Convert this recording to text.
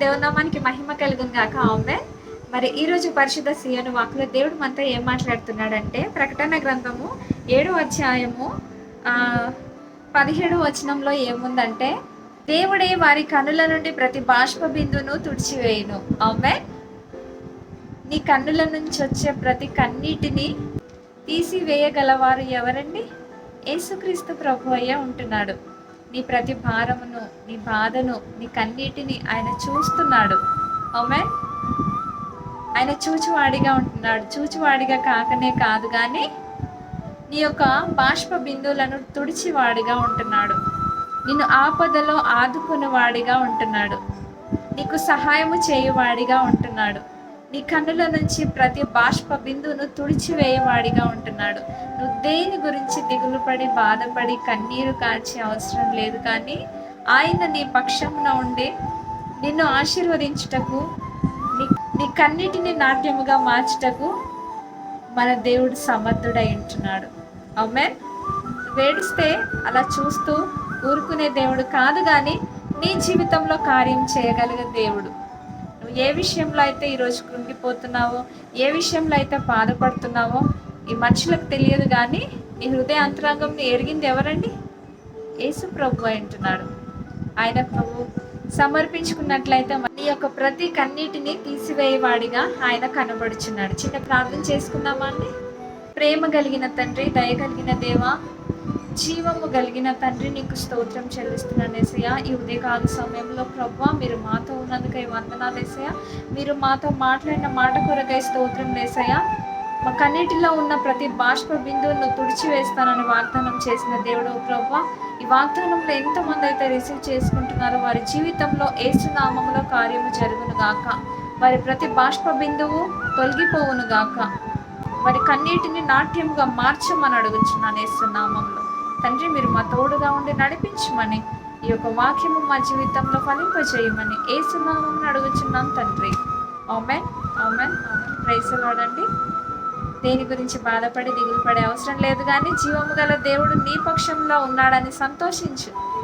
దేవునామానికి మహిమ కలుగును గాక. ఆమె మరి ఈ రోజు పరిశుద్ధ సీయను వాకులో దేవుడు మనతో ఏం మాట్లాడుతున్నాడంటే ప్రకటన గ్రంథము ఏడో అధ్యాయము పదిహేడు వచనంలో ఏముందంటే దేవుడే వారి కన్నుల నుండి ప్రతి బాష్ప బిందును తుడిచివేయును. ఆమె నీ కన్నుల నుంచి వచ్చే ప్రతి కన్నీటిని తీసివేయగలవారు ఎవరండి? యేసుక్రీస్తు ప్రభు అయ్యే ఉంటున్నాడు. నీ ప్రతి భారమును నీ బాధను నీ కన్నీటిని ఆయన చూస్తున్నాడు. ఆమె ఆయన చూచువాడిగా ఉంటున్నాడు. చూచువాడిగా కాకనే కాదు కానీ నీ యొక్క బాష్ప బిందువులను తుడిచివాడిగా ఉంటున్నాడు. నిన్ను ఆపదలో ఆదుకునేవాడిగా ఉంటున్నాడు. నీకు సహాయము చేయువాడిగా ఉంటున్నాడు. నీ కన్నుల నుంచి ప్రతి బాష్ప బిందువును తుడిచివేయవాడిగా ఉంటున్నాడు. నువ్వు దేని గురించి దిగులు పడి బాధపడి కన్నీరు కార్చే అవసరం లేదు కానీ ఆయన నీ పక్షమున ఉండి నిన్ను ఆశీర్వదించుటకు నీ నీ కన్నిటిని నాట్యముగా మార్చుటకు మన దేవుడు సమర్థుడై ఉంటున్నాడు. అమ్మే వేడిస్తే అలా చూస్తూ ఊరుకునే దేవుడు కాదు కానీ నీ జీవితంలో కార్యం చేయగలిగే దేవుడు. ఏ విషయంలో అయితే ఈరోజు కృంగిపోతున్నావో ఏ విషయంలో అయితే బాధపడుతున్నావో ఈ మనుషులకు తెలియదు కానీ నీ హృదయ అంతరంగంని ఎరిగింది ఎవరండి? యేసు ప్రభు అంటున్నాడు ఆయన ప్రభు సమర్పించుకున్నట్లయితే నీ యొక్క ప్రతి కన్నీటిని తీసివేయవాడిగా ఆయన కనబడుచున్నాడు. చిన్న ప్రార్థన చేసుకుందామా అండి? ప్రేమ కలిగిన తండ్రి దయ కలిగిన దేవా జీవము కలిగిన తండ్రి నీకు స్తోత్రం చెల్లిస్తున్నాను ఏసయ్య. ఈ ఉదయకాల సమయంలో ప్రభా మీరు మాతో ఉన్నందుకై వందనాలు ఏసయ్య. మీరు మాతో మాట్లాడిన మాట కొరకై స్తోత్రం వేసయ్య మా కన్నిటిలో ఉన్న ప్రతి బాష్ప బిందువును తుడిచివేస్తానని వాగ్దానం చేసిన దేవుడు ప్రభా ఈ వాగ్దానంలో ఎంతమంది అయితే రిసీవ్ చేసుకుంటున్నారో వారి జీవితంలో ఏసునామంలో కార్యము జరుగును గాక. వారి ప్రతి బాష్ప బిందువు తొలగిపోవును గాక. వారి కన్నీటిని నాట్యముగా మార్చమని అడుగుచున్నాను ఏసునామంలో. తండ్రి మీరు మా తోడుగా ఉండి నడిపించమని ఈ యొక్క వాక్యము మా జీవితంలో ఫలింపజేయమని ఏసునామం అడుగుచున్నాం తండ్రి. Amen amen amen. ప్రైసలాడండి దేని గురించి బాధపడి దిగులు పడే అవసరం లేదు కానీ జీవము గల దేవుడు నీ పక్షంలో ఉన్నాడని సంతోషించు.